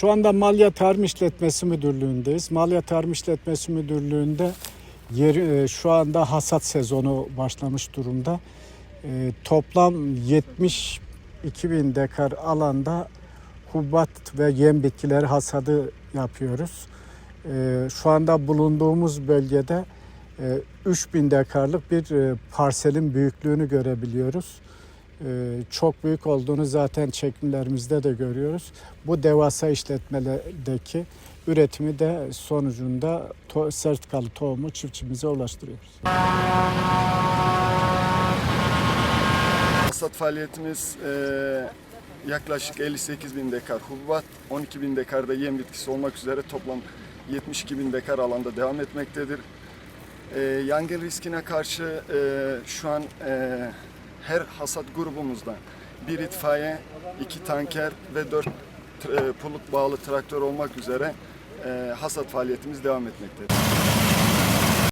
Şu anda Malya Tarım İşletmesi Müdürlüğü'ndeyiz. Malya Tarım İşletmesi Müdürlüğü'nde yeri, e, şu anda hasat sezonu başlamış durumda. E, toplam 72 bin dekar alanda hubat ve yem bitkileri hasadı yapıyoruz. E, şu anda bulunduğumuz bölgede e, 3000 dekarlık bir e, parselin büyüklüğünü görebiliyoruz. E, çok büyük olduğunu zaten çekimlerimizde de görüyoruz. Bu devasa işletmelerdeki üretimi de sonucunda to- sertifikalı tohumu çiftçimize ulaştırıyoruz. Hasat faaliyetimiz e, yaklaşık 58 bin dekar hububat, 12 bin dekarda yem bitkisi olmak üzere toplam 72 bin dekar alanda devam etmektedir. E, yangın riskine karşı e, şu an e, her hasat grubumuzda bir itfaiye, iki tanker ve dört e, pulluk bağlı traktör olmak üzere e, hasat faaliyetimiz devam etmektedir.